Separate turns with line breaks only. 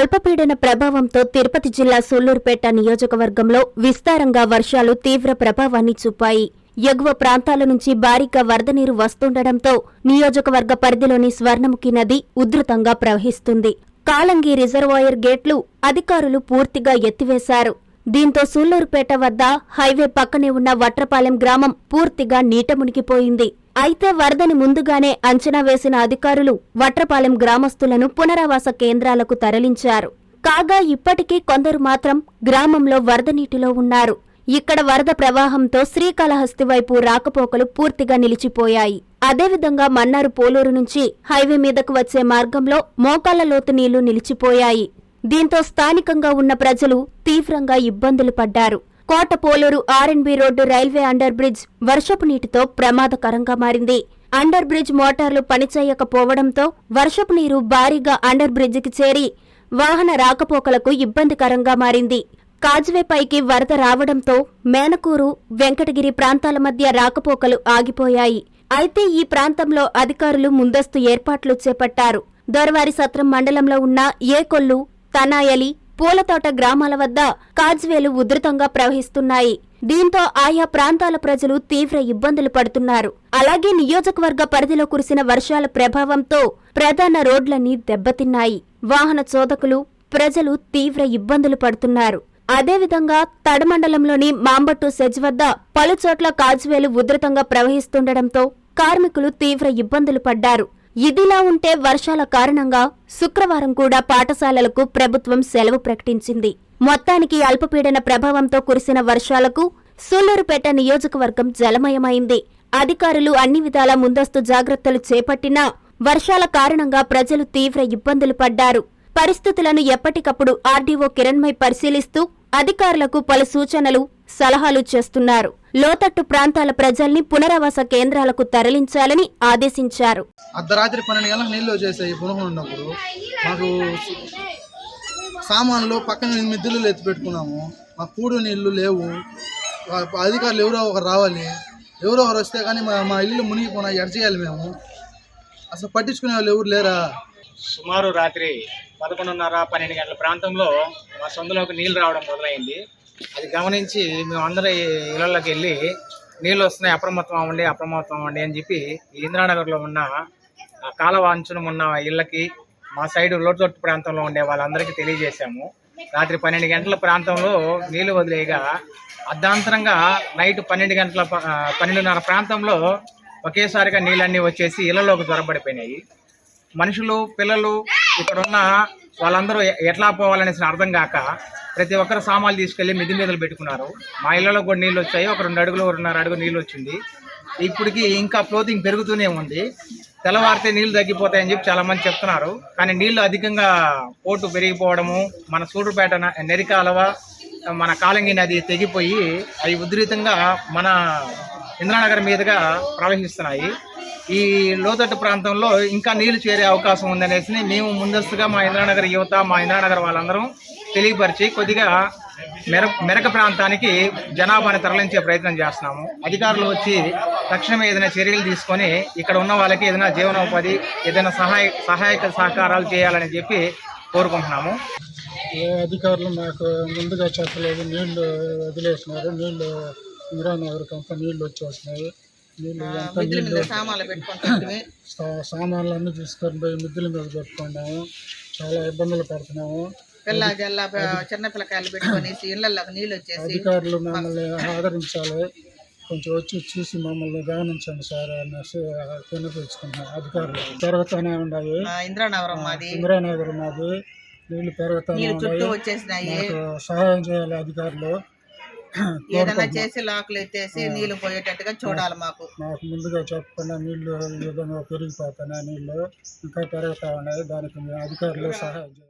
అల్పపీడన ప్రభావంతో తిరుపతి జిల్లా సూళ్ళూరుపేట నియోజకవర్గంలో విస్తారంగా వర్షాలు తీవ్ర ప్రభావాన్ని చూపాయి. ఎగువ ప్రాంతాల నుంచి భారీగా వరద నీరు వస్తుండటంతో నియోజకవర్గ పరిధిలోని స్వర్ణముఖి నది ఉధృతంగా ప్రవహిస్తుంది. కాలంగి రిజర్వాయర్ గేట్లు అధికారులు పూర్తిగా ఎత్తివేశారు. దీంతో సూళ్ళూరుపేట వద్ద హైవే పక్కనే ఉన్న వట్రపాలెం గ్రామం పూర్తిగా నీట మునిగిపోయింది. అయితే వరదని ముందుగానే అంచనా వేసిన అధికారులు వట్రపాలెం గ్రామస్తులను పునరావాస కేంద్రాలకు తరలించారు. కాగా ఇప్పటికీ కొందరు మాత్రం గ్రామంలో వరద నీటిలో ఉన్నారు. ఇక్కడ వరద ప్రవాహంతో శ్రీకాళహస్తి వైపు రాకపోకలు పూర్తిగా నిలిచిపోయాయి. అదేవిధంగా మన్నారు పోలూరు నుంచి హైవే మీదకు వచ్చే మార్గంలో మోకాళ్ళ లోతు నీళ్ళు నిలిచిపోయాయి. దీంతో స్థానికంగా ఉన్న ప్రజలు తీవ్రంగా ఇబ్బందులు పడ్డారు. Kota Poluru RNB road railway under bridge వర్షపు నీటితో ప్రమాదకరంగా మారింది. అండర్ బ్రిడ్జ్ మోటార్లు పనిచేయకపోవడంతో వర్షపు నీరు భారీగా అండర్ బ్రిడ్జికి చేరి వాహన రాకపోకలకు ఇబ్బందికరంగా మారింది. కాజ్వే పైకి వరద రావడంతో మేనకూరు వెంకటగిరి ప్రాంతాల మధ్య రాకపోకలు ఆగిపోయాయి. అయితే ఈ ప్రాంతంలో అధికారులు ముందస్తు ఏర్పాట్లు చేపట్టారు. దొరవారి సత్రం మండలంలో ఉన్న ఏకొల్లు తనాయలి పూలతోట గ్రామాల వద్ద కాజ్వేలు ఉధృతంగా ప్రవహిస్తున్నాయి. దీంతో ఆయా ప్రాంతాల ప్రజలు తీవ్ర ఇబ్బందులు పడుతున్నారు. అలాగే నియోజకవర్గ పరిధిలో కురిసిన వర్షాల ప్రభావంతో ప్రధాన రోడ్లన్నీ దెబ్బతిన్నాయి. వాహన చోదకులు ప్రజలు తీవ్ర ఇబ్బందులు పడుతున్నారు. అదేవిధంగా తడమండలంలోని మాంబట్టు సెజ్ వద్ద పలుచోట్ల కాజువేలు ఉధృతంగా ప్రవహిస్తుండటంతో కార్మికులు తీవ్ర ఇబ్బందులు పడ్డారు. ఇదిలా ఉంటే వర్షాల కారణంగా శుక్రవారం కూడా పాఠశాలలకు ప్రభుత్వం సెలవు ప్రకటించింది. మొత్తానికి అల్పపీడన ప్రభావంతో కురిసిన వర్షాలకు సూళ్ళూరుపేట నియోజకవర్గం జలమయమైంది. అధికారులు అన్ని విధాల ముందస్తు జాగ్రత్తలు చేపట్టినా వర్షాల కారణంగా ప్రజలు తీవ్ర ఇబ్బందులు పడ్డారు. పరిస్థితులను ఎప్పటికప్పుడు ఆర్డీఓ కిరణ్మై పరిశీలిస్తూ అధికారులకు పలు సూచనలు సలహాలు చేస్తున్నారు. లోతట్టు ప్రాంతాల ప్రజల్ని పునరావాస కేంద్రాలకు తరలించాలని ఆదేశించారు.
అర్ధరాత్రి పన్నెండు గంటలకు నీళ్ళు వచ్చేసాయి పునః ఉన్నప్పుడు. మాకు సామాన్లు పక్కన మిద్దులు ఎత్తి పెట్టుకున్నాము. మాకు కూడు నీళ్ళు లేవు. అధికారులు ఎవరో ఒకరు రావాలి. ఎవరో ఒకరు వస్తే కానీ మా మా ఇల్లు మునిగిపోయినా ఎడ చేయాలి మేము? అసలు పట్టించుకునే వాళ్ళు ఎవరు లేరా?
సుమారు రాత్రి పదకొండున్నర పన్నెండు గంటల ప్రాంతంలో మా సొంతలోకి నీళ్ళు రావడం మొదలైంది. అది గమనించి మేము అందరూ ఇళ్ళలోకి వెళ్ళి నీళ్ళు వస్తున్నాయి అప్రమత్తం అవ్వండి అప్రమత్తం అవ్వండి అని చెప్పి ఇంద్రానగర్లో ఉన్న ఆ కాలవ అంచున ఉన్న ఇళ్ళకి మా సైడు లోటుతొట్టు ప్రాంతంలో ఉండే వాళ్ళందరికీ తెలియజేశాము. రాత్రి పన్నెండు గంటల ప్రాంతంలో నీళ్ళు వదిలేయగా అర్ధాంతరంగా నైట్ పన్నెండు గంటల పన్నెండున్నర ప్రాంతంలో ఒకేసారిగా నీళ్ళన్నీ వచ్చేసి ఇళ్ళలోకి దొరబడిపోయినాయి మనుషులు పిల్లలు ఇక్కడున్న వాళ్ళందరూ ఎట్లా పోవాలనేసి అర్థం కాక ప్రతి ఒక్కరు సామాన్లు తీసుకెళ్ళి మిది మీదలు పెట్టుకున్నారు. మా ఇళ్ళలో కూడా నీళ్ళు వచ్చాయి. ఒక రెండు అడుగులు రెండున్నర అడుగు నీళ్ళు వచ్చింది. ఇప్పటికి ఇంకా ఫ్లోతింగ్ పెరుగుతూనే ఉంది. తెల్లవారితే నీళ్ళు తగ్గిపోతాయని చెప్పి చాలామంది చెప్తున్నారు. కానీ నీళ్ళు అధికంగా పోటు పెరిగిపోవడము మన సూడుపేట న- నెరికాలవ మన కాలంగి నది తెగిపోయి అవి ఉధృతంగా మన ఇంద్రానగర్ మీదుగా ప్రవహిస్తున్నాయి. ఈ లోతట్టు ప్రాంతంలో ఇంకా నీళ్ళు చేరే అవకాశం ఉందనేసి మేము ముందస్తుగా మా ఇంద్రానగర్ యువత మా ఇంద్రానగర్ వాళ్ళందరం తెలియపరిచి కొద్దిగా మెర మెరక ప్రాంతానికి జనాభాని తరలించే ప్రయత్నం చేస్తున్నాము. అధికారులు వచ్చి తక్షణమే ఏదైనా చర్యలు తీసుకొని ఇక్కడ ఉన్న వాళ్ళకి ఏదైనా జీవనోపాధి ఏదైనా సహాయ సహాయక సహకారాలు చేయాలని చెప్పి కోరుకుంటున్నాము.
ఏ అధికారులు మాకు ముందుగా చెప్పలేదు. నీళ్ళు వదిలేసినారు. నీళ్ళు ఇందిరానగర్ అంతా నీళ్ళు వచ్చేసినాయి. నీళ్ళు సా- సామాన్లు అన్ని తీసుకొని పోయి మిద్దుల మీద పెట్టుకున్నాము. చాలా ఇబ్బందులు పడుతున్నాము.
పిల్ల జల్ల చిన్న పిల్లకాయలు పెట్టుకొని ఇళ్ళల్లోకి నీళ్ళు వచ్చేసి
అధికారులు మమ్మల్ని ఆదరించాలి. కొంచెం వచ్చి చూసి మమ్మల్ని గమనించండి సార్ అనేసి వినిపించుకుంటున్నాం అధికారులు పెరుగుతూనే ఉన్నాయి.
ఇంద్రానగరం మాది.
ఇందిరానగర్ మాది.
నీళ్ళు పెరుగుతూనే
ఉన్నాయి. సహాయం చేయాలి అధికారులు.
ఏదైనా చేసి లాకులు ఎత్తేసి నీళ్ళు పోయేటట్టుగా చూడాలి మాకు.
మాకు ముందుగా చెప్పకుండా నీళ్ళు విధంగా పెరిగిపోతున్నాయి. నీళ్ళు ఇంకా పెరుగుతా ఉన్నాయి. దానికి అధికారులు సహాయం చేయాలి.